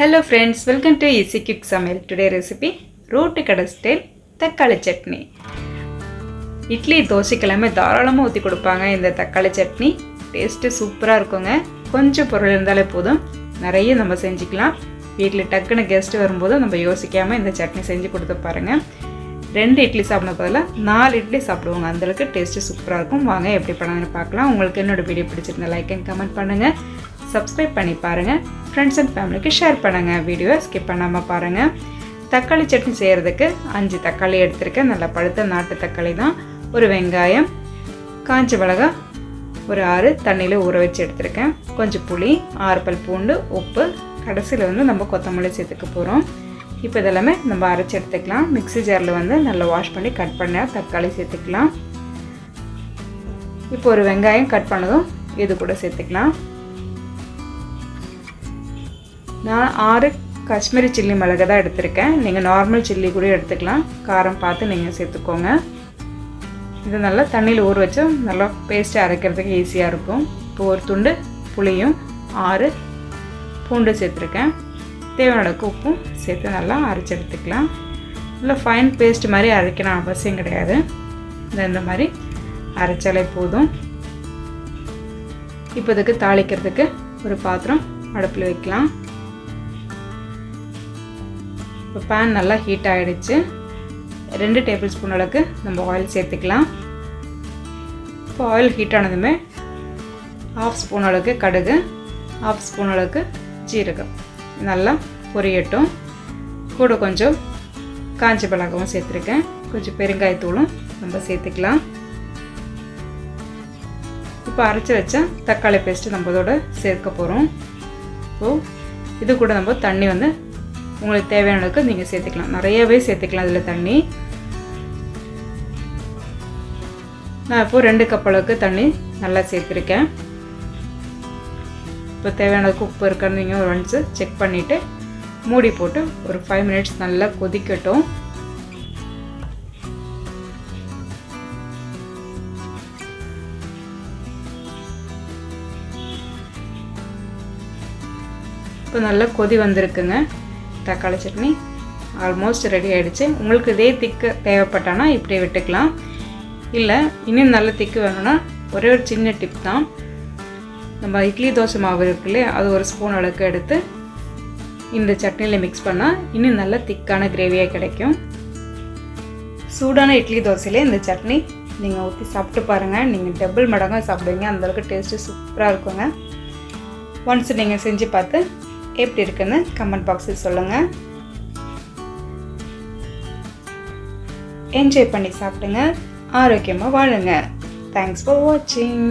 Hello friends welcome to easy cook சமையல் today recipe road கடை style தக்காளி சட்னி. இட்லி தோசைக்கெல்லாமே தாராளமாக ஊற்றி கொடுப்பாங்க. இந்த தக்காளி சட்னி டேஸ்ட்டு சூப்பராக இருக்குங்க. கொஞ்சம் பொருள் இருந்தாலே போதும். நிறைய நம்ம செஞ்சுக்கலாம். வீட்டில் டக்குன்னு கெஸ்ட்டு வரும்போது நம்ம யோசிக்காமல் இந்த சட்னி செஞ்சு கொடுத்து பாருங்கள் ரெண்டு இட்லி சாப்பிட பதிலாக நாலு இட்லி சாப்பிடுவாங்க. அந்தளவுக்கு டேஸ்ட்டு சூப்பராக இருக்கும். வாங்க எப்படி பண்ணணும்னு பார்க்கலாம். உங்களுக்கு என்னோட வீடியோ பிடிச்சிருந்தா லைக் அண்ட் கமெண்ட் பண்ணுங்கள் சப்ஸ்கிரைப் பண்ணி பாருங்கள் ஃப்ரெண்ட்ஸ் அண்ட் ஃபேமிலிக்கு ஷேர் பண்ணுங்கள் வீடியோவை ஸ்கிப் பண்ணாமல் பாருங்கள் தக்காளி சட்னி செய்கிறதுக்கு அஞ்சு தக்காளி எடுத்திருக்கேன். நல்லா பழுத்த நாட்டு தக்காளி தான். ஒரு வெங்காயம் காஞ்ச மிளகா ஒரு ஆறு தண்ணியில் ஊற வச்சு எடுத்திருக்கேன். கொஞ்சம் புளி ஆறு பல் பூண்டு உப்பு கடைசியில் வந்து நம்ம கொத்தமல்லி சேர்த்துக்க போகிறோம் இப்போ இதெல்லாமே நம்ம அரைச்சி எடுத்துக்கலாம். மிக்ஸி ஜாரில் வந்து நல்லா வாஷ் பண்ணி கட் பண்ண தக்காளி சேர்த்துக்கலாம். இப்போ ஒரு வெங்காயம் கட் பண்ணதும் இது கூட சேர்த்துக்கலாம். நான் ஆறு காஷ்மீரி சில்லி மிளகு தான் எடுத்திருக்கேன். நீங்கள் நார்மல் சில்லி கூட எடுத்துக்கலாம். காரம் பார்த்து நீங்கள் சேர்த்துக்கோங்க. இது நல்லா தண்ணியில் ஊற வச்சு நல்லா பேஸ்ட்டு அரைக்கிறதுக்கு ஈஸியாக இருக்கும். இப்போ ஒரு துண்டு புளியும் ஆறு பூண்டு சேர்த்துருக்கேன். தேவையான உப்பும் சேர்த்து நல்லா அரைச்சி எடுத்துக்கலாம். நல்லா ஃபைன் பேஸ்ட் மாதிரி அரைக்கணும் அவசியம் கிடையாது. இந்த இந்த மாதிரி அரைச்சாலே போதும். இப்போ இதுக்கு தாளிக்கிறதுக்கு ஒரு பாத்திரம் அடுப்பில் வைக்கலாம். இப்போ பேன் நல்லா ஹீட் ஆகிடுச்சு ரெண்டு டேபிள் ஸ்பூன் அளவுக்கு நம்ம ஆயில் சேர்த்துக்கலாம். இப்போ ஆயில் ஹீட் ஆனதுமே ஆஃப் ஸ்பூன் அளவுக்கு கடுகு ஆஃப் ஸ்பூன் அளவுக்கு ஜீரகம். நல்லா பொரியட்டும். கூட கொஞ்சம் காஞ்ச மிளகாவும் சேர்த்துருக்கேன். கொஞ்சம் பெருங்காயத்தூளும் நம்ம சேர்த்துக்கலாம். இப்போ அரைச்சி வச்ச தக்காளி பேஸ்ட்டு நம்ம இதோட சேர்க்க போகிறோம் இப்போது இது கூட நம்ம தண்ணி வந்து உங்களுக்கு தேவையான அளவுக்கு நீங்கள் சேர்த்துக்கலாம். நிறையவே சேர்த்துக்கலாம் இதில் தண்ணி. நான் இப்போது ரெண்டு கப் அளவுக்கு தண்ணி நல்லா சேர்த்துருக்கேன். இப்போ தேவையான அளவுக்கு உப்பு இருக்கான்னு நீங்கள் ஒரு ஒன்ஸு செக் பண்ணிவிட்டு மூடி போட்டு ஒரு ஃபைவ் மினிட்ஸ் நல்லா கொதிக்கட்டும். இப்போ நல்லா கொதி வந்திருக்குங்க. தக்காளி சட்னி ஆல்மோஸ்ட் ரெடி ஆகிடுச்சு உங்களுக்கு இதே திக்கு தேவைப்பட்டானா இப்படியே விட்டுக்கலாம். இல்லை இன்னும் நல்ல திக்கு வேணும்னா ஒரே ஒரு சின்ன டிப் தான். நம்ம இட்லி தோசை மாவு இருக்குல்லையே அது ஒரு ஸ்பூன் அளவுக்கு எடுத்து இந்த சட்னியில் மிக்ஸ் பண்ணால் இன்னும் நல்ல திக்கான கிரேவியாக கிடைக்கும். சூடான இட்லி தோசையிலே இந்த சட்னி நீங்கள் ஊற்றி சாப்பிட்டு பாருங்கள் நீங்கள் டபுள் மடங்காக சாப்பிடுவீங்க. அந்தளவுக்கு டேஸ்ட்டு சூப்பராக இருக்குங்க. ஒன்ஸ் நீங்கள் செஞ்சு பார்த்து எப்படி இருக்குன்னு கமெண்ட் பாக்ஸில் சொல்லுங்கள் என்ஜாய் பண்ணி சாப்பிடுங்க. ஆரோக்கியமாக வாழுங்க. தேங்க்ஸ் ஃபார் வாட்சிங்